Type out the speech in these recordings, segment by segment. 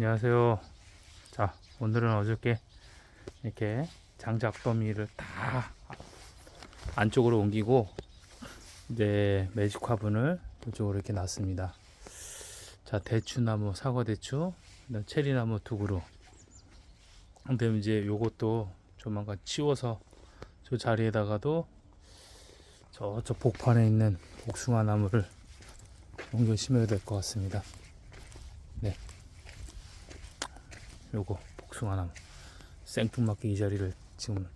안녕하세요. 자, 오늘은 어저께 이렇게 장작 더미를 다 안쪽으로 옮기고 이제 매직 화분을 이쪽으로 이렇게 놨습니다. 자, 대추나무, 사과대추, 체리나무 두 그루. 근데 이제 요것도 조만간 치워서 저 자리에다가도 저쪽 복판에 있는 복숭아 나무를 옮겨 심어야 될 것 같습니다. 네. 요거 복숭아 나무 생뚱맞게 이 자리를 지금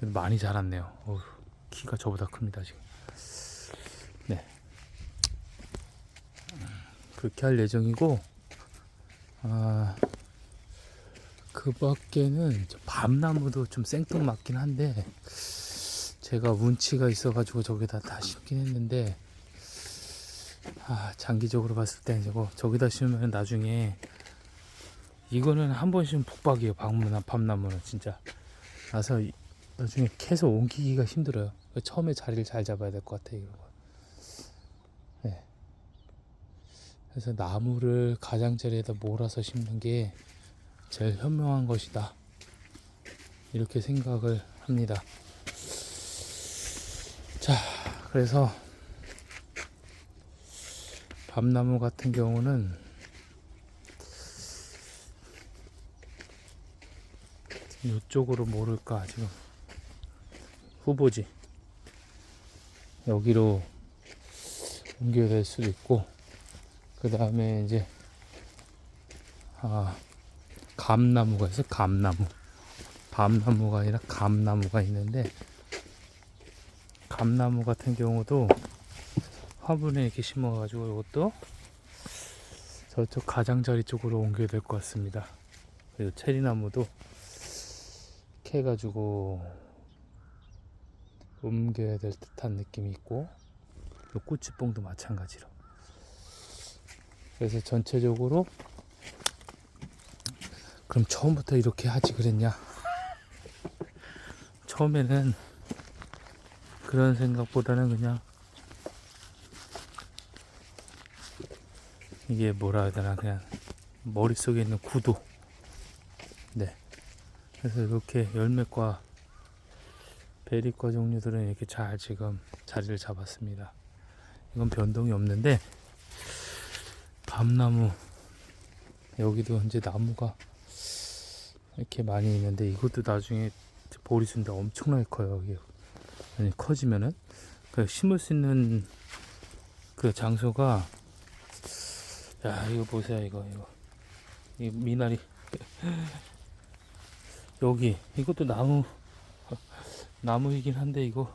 많이 자랐네요. 어휴, 키가 저보다 큽니다 지금. 네. 그렇게 할 예정이고 아, 그 밖에는 저 밤나무도 좀 생뚱맞긴 한데 제가 운치가 있어가지고 저기다 다 심긴 했는데 아, 장기적으로 봤을 때 저거 저기다 심으면 나중에 이거는 한번 심으면 북박이에요. 방문나 밤나무는 진짜. 나서 이- 나중에 캐서 옮기기가 힘들어요. 처음에 자리를 잘 잡아야 될 것 같아요. 이거. 네. 그래서 나무를 가장자리에다 몰아서 심는 게 제일 현명한 것이다. 이렇게 생각을 합니다. 자, 그래서 밤나무 같은 경우는 이쪽으로 모를까 지금. 후보지. 여기로 옮겨야 될 수도 있고 그 다음에 이제 아 감나무가 있어 감나무. 밤나무가 아니라 감나무가 있는데 감나무 같은 경우도 화분에 이렇게 심어가지고 이것도 저쪽 가장자리 쪽으로 옮겨야 될 것 같습니다. 그리고 체리나무도 캐가지고 옮겨야 될 듯한 느낌이 있고 요 꼬치뽕도 마찬가지로. 그래서 전체적으로 그럼 처음부터 이렇게 하지 그랬냐? 처음에는 그런 생각보다는 그냥 이게 뭐라 해야 되나 그냥 머릿속에 있는 구도. 네 그래서 이렇게 열매과 베리과 종류들은 이렇게 잘 지금 자리를 잡았습니다. 이건 변동이 없는데 밤나무 여기도 이제 나무가 이렇게 많이 있는데 이것도 나중에 보리수인데 엄청나게 커요 이게 커지면은. 그 심을 수 있는 그 장소가 야 이거 보세요 이거 이거. 이 미나리 여기 이것도 나무 나무이긴 한데 이거.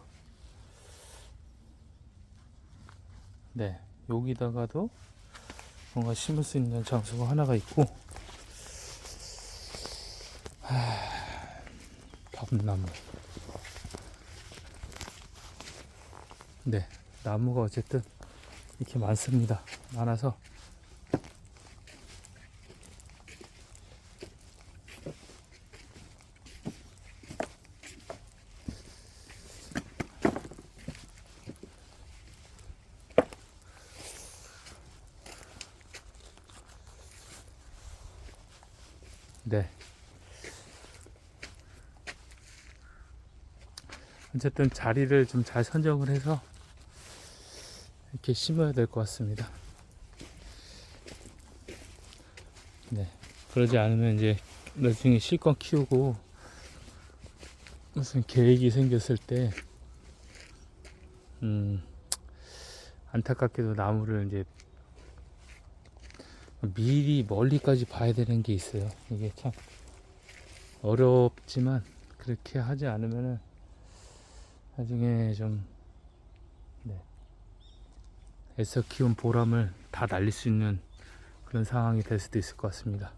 네 여기다가도 뭔가 심을 수 있는 장소가 하나가 있고. 하, 밤나무. 네 나무가 어쨌든 이렇게 많습니다. 많아서 네. 어쨌든 자리를 좀 잘 선정을 해서 이렇게 심어야 될 것 같습니다. 네. 그러지 않으면 이제 나중에 실컷 키우고 무슨 계획이 생겼을 때, 음, 안타깝게도 나무를 이제 미리 멀리까지 봐야 되는 게 있어요. 이게 참 어렵지만 그렇게 하지 않으면은 나중에 좀 네. 애써 키운 보람을 다 날릴 수 있는 그런 상황이 될 수도 있을 것 같습니다.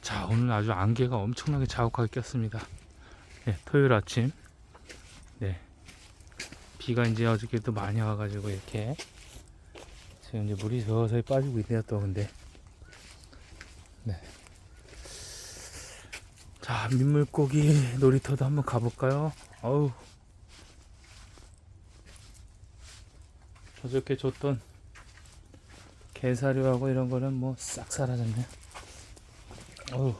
자, 오늘 아주 안개가 엄청나게 자욱하게 꼈습니다. 네, 토요일 아침. 네. 비가 이제 어저께도 많이 와가지고 이렇게 지금 이제 물이 서서히 빠지고 있네요 또 근데 네. 자 민물고기 놀이터도 한번 가볼까요 어우 어저께 줬던 게사료하고 이런 거는 뭐 싹 사라졌네 어우.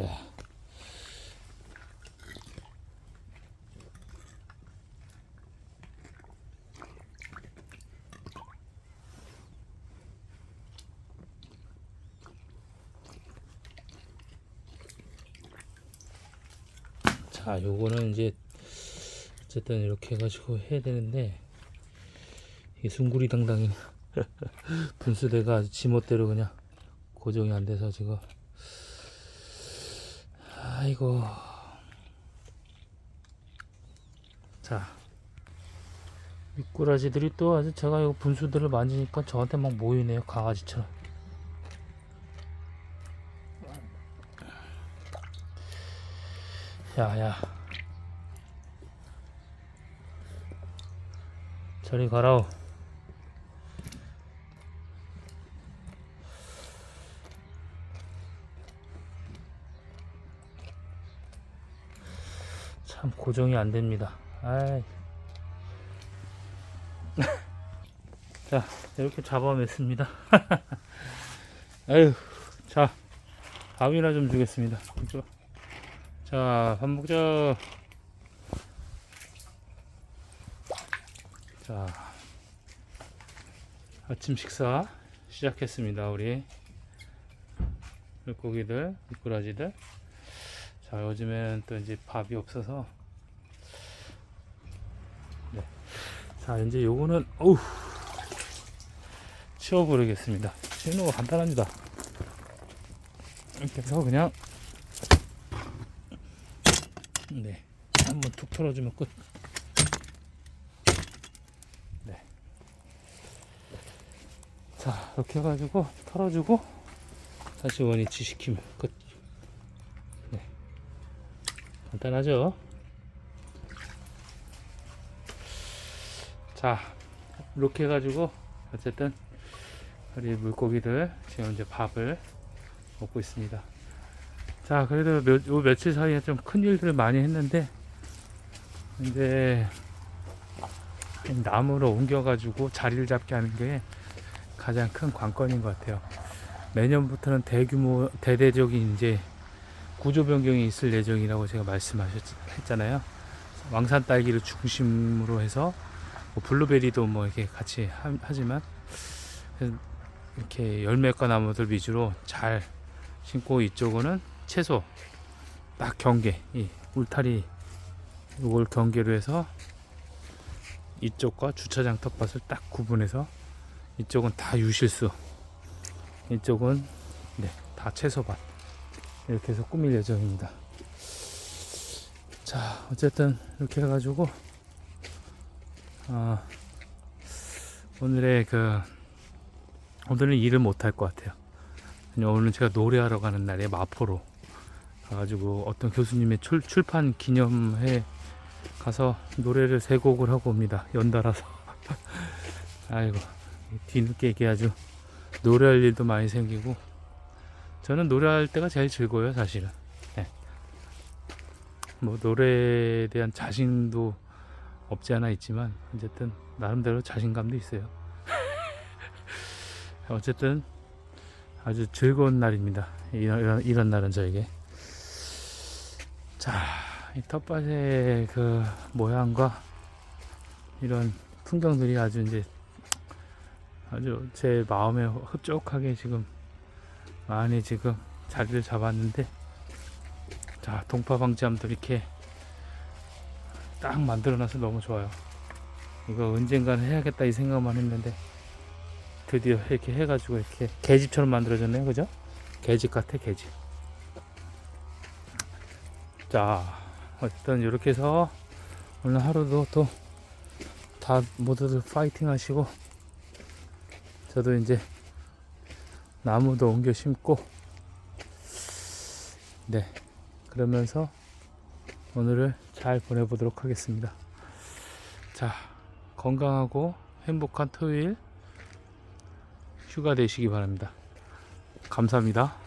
야. 자, 요거는 이제 어쨌든 이렇게 해가지고 해야 되는데 이게 숭구리 당당히 분수대가 지멋대로 그냥 고정이 안 돼서 지금. 아이고. 자 미꾸라지들이 또 아주 제가 이 분수대를 만지니까 저한테 막 모이네요 강아지처럼 야야 저리 가라오 참 고정이 안 됩니다. 아이. 자, 이렇게 잡아냈습니다. 아유, 자, 밥이나 좀 주겠습니다. 그죠? 자, 밥 먹자. 자, 아침 식사 시작했습니다. 우리 물고기들, 미꾸라지들. 자 요즘에는 또 이제 밥이 없어서 네. 자 이제 요거는 어우 치워버리겠습니다 치우는 거 간단합니다 이렇게 해서 그냥 네 한번 툭 털어주면 끝 네. 자 이렇게 해가지고 털어주고 다시 원위치 시키면 끝 간단하죠? 자, 이렇게 해가지고, 어쨌든, 우리 물고기들 지금 이제 밥을 먹고 있습니다. 자, 그래도 몇, 요 며칠 사이에 좀 큰 일들을 많이 했는데, 이제, 나무로 옮겨가지고 자리를 잡게 하는 게 가장 큰 관건인 것 같아요. 내년부터는 대규모, 대대적인 이제 구조 변경이 있을 예정이라고 제가 말씀하셨잖아요. 왕산 딸기를 중심으로 해서 뭐 블루베리도 뭐 이렇게 같이 하, 지만 이렇게 열매과 나무들 위주로 잘 심고 이쪽은 채소 딱 경계 이 울타리 이걸 경계로 해서 이쪽과 주차장 텃밭을 딱 구분해서 이쪽은 다 유실수 이쪽은 네, 다 채소밭 이렇게 해서 꾸밀 예정입니다. 자, 어쨌든 이렇게 해가지고 어, 오늘의 그 오늘은 일을 못할 것 같아요. 오늘은 제가 노래하러 가는 날에 마포로 가가지고 어떤 교수님의 출, 출판 기념회 가서 노래를 세 곡을 하고 옵니다. 연달아서. 아이고 뒤늦게 이게 아주 노래할 일도 많이 생기고 저는 노래할 때가 제일 즐거워요, 사실은. 네. 뭐 노래에 대한 자신도 없지 않아 있지만 어쨌든 나름대로 자신감도 있어요. 어쨌든 아주 즐거운 날입니다. 이런, 이런, 날은 저에게. 자, 이 텃밭의 그 모양과 이런 풍경들이 아주 이제 아주 제 마음에 흡족하게 지금 많이 지금 자리를 잡았는데 자 동파 방지함도 이렇게 딱 만들어놔서 너무 좋아요. 이거 언젠간 해야겠다 이 생각만 했는데 드디어 이렇게 해가지고 이렇게 계집처럼 만들어졌네요. 그죠? 계집 같아 계집 자 어쨌든 이렇게 해서 오늘 하루도 또 다 모두들 파이팅 하시고 저도 이제 나무도 옮겨 심고 네 그러면서 오늘을 잘 보내보도록 하겠습니다. 자 건강하고 행복한 토요일 휴가 되시기 바랍니다. 감사합니다